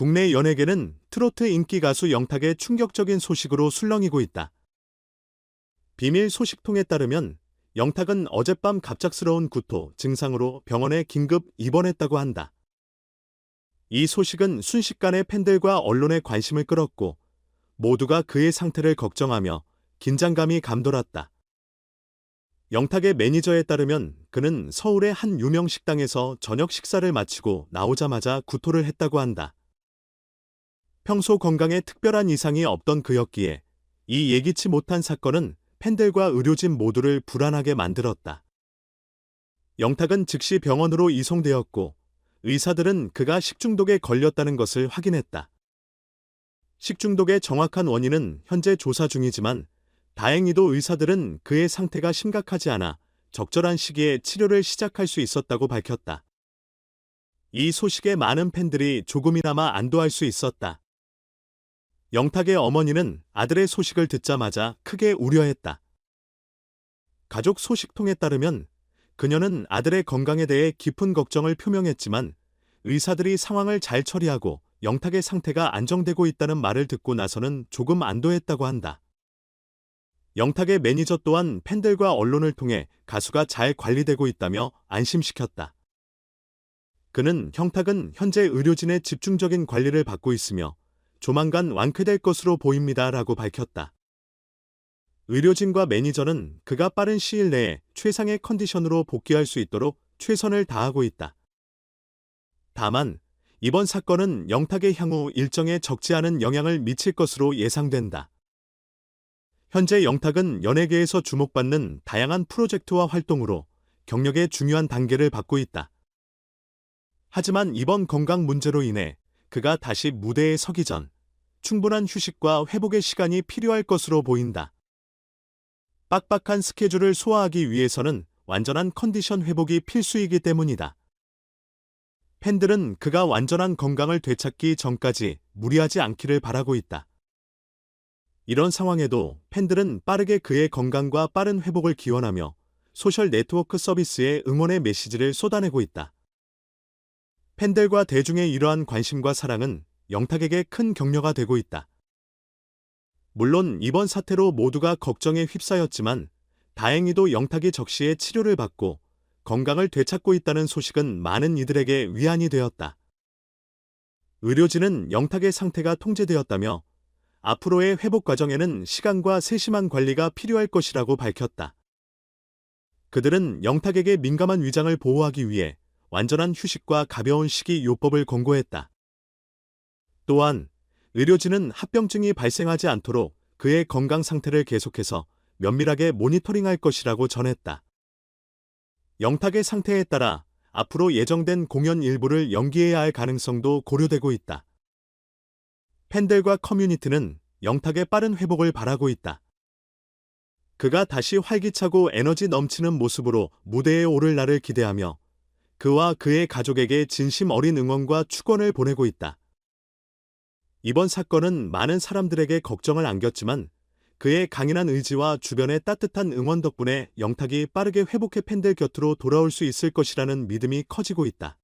국내 연예계는 트로트 인기 가수 영탁의 충격적인 소식으로 술렁이고 있다. 비밀 소식통에 따르면 영탁은 어젯밤 갑작스러운 구토 증상으로 병원에 긴급 입원했다고 한다. 이 소식은 순식간에 팬들과 언론의 관심을 끌었고 모두가 그의 상태를 걱정하며 긴장감이 감돌았다. 영탁의 매니저에 따르면 그는 서울의 한 유명 식당에서 저녁 식사를 마치고 나오자마자 구토를 했다고 한다. 평소 건강에 특별한 이상이 없던 그였기에 이 예기치 못한 사건은 팬들과 의료진 모두를 불안하게 만들었다. 영탁은 즉시 병원으로 이송되었고 의사들은 그가 식중독에 걸렸다는 것을 확인했다. 식중독의 정확한 원인은 현재 조사 중이지만 다행히도 의사들은 그의 상태가 심각하지 않아 적절한 시기에 치료를 시작할 수 있었다고 밝혔다. 이 소식에 많은 팬들이 조금이나마 안도할 수 있었다. 영탁의 어머니는 아들의 소식을 듣자마자 크게 우려했다. 가족 소식통에 따르면 그녀는 아들의 건강에 대해 깊은 걱정을 표명했지만 의사들이 상황을 잘 처리하고 영탁의 상태가 안정되고 있다는 말을 듣고 나서는 조금 안도했다고 한다. 영탁의 매니저 또한 팬들과 언론을 통해 가수가 잘 관리되고 있다며 안심시켰다. 그는 형탁은 현재 의료진의 집중적인 관리를 받고 있으며 조만간 완쾌될 것으로 보입니다. 라고 밝혔다. 의료진과 매니저는 그가 빠른 시일 내에 최상의 컨디션으로 복귀할 수 있도록 최선을 다하고 있다. 다만, 이번 사건은 영탁의 향후 일정에 적지 않은 영향을 미칠 것으로 예상된다. 현재 영탁은 연예계에서 주목받는 다양한 프로젝트와 활동으로 경력의 중요한 단계를 받고 있다. 하지만 이번 건강 문제로 인해 그가 다시 무대에 서기 전 충분한 휴식과 회복의 시간이 필요할 것으로 보인다. 빡빡한 스케줄을 소화하기 위해서는 완전한 컨디션 회복이 필수이기 때문이다. 팬들은 그가 완전한 건강을 되찾기 전까지 무리하지 않기를 바라고 있다. 이런 상황에도 팬들은 빠르게 그의 건강과 빠른 회복을 기원하며 소셜 네트워크 서비스에 응원의 메시지를 쏟아내고 있다. 팬들과 대중의 이러한 관심과 사랑은 영탁에게 큰 격려가 되고 있다. 물론 이번 사태로 모두가 걱정에 휩싸였지만 다행히도 영탁이 적시에 치료를 받고 건강을 되찾고 있다는 소식은 많은 이들에게 위안이 되었다. 의료진은 영탁의 상태가 통제되었다며 앞으로의 회복 과정에는 시간과 세심한 관리가 필요할 것이라고 밝혔다. 그들은 영탁에게 민감한 위장을 보호하기 위해 완전한 휴식과 가벼운 식이 요법을 권고했다. 또한 의료진은 합병증이 발생하지 않도록 그의 건강 상태를 계속해서 면밀하게 모니터링할 것이라고 전했다. 영탁의 상태에 따라 앞으로 예정된 공연 일부를 연기해야 할 가능성도 고려되고 있다. 팬들과 커뮤니티는 영탁의 빠른 회복을 바라고 있다. 그가 다시 활기차고 에너지 넘치는 모습으로 무대에 오를 날을 기대하며 그와 그의 가족에게 진심 어린 응원과 축원을 보내고 있다. 이번 사건은 많은 사람들에게 걱정을 안겼지만 그의 강인한 의지와 주변의 따뜻한 응원 덕분에 영탁이 빠르게 회복해 팬들 곁으로 돌아올 수 있을 것이라는 믿음이 커지고 있다.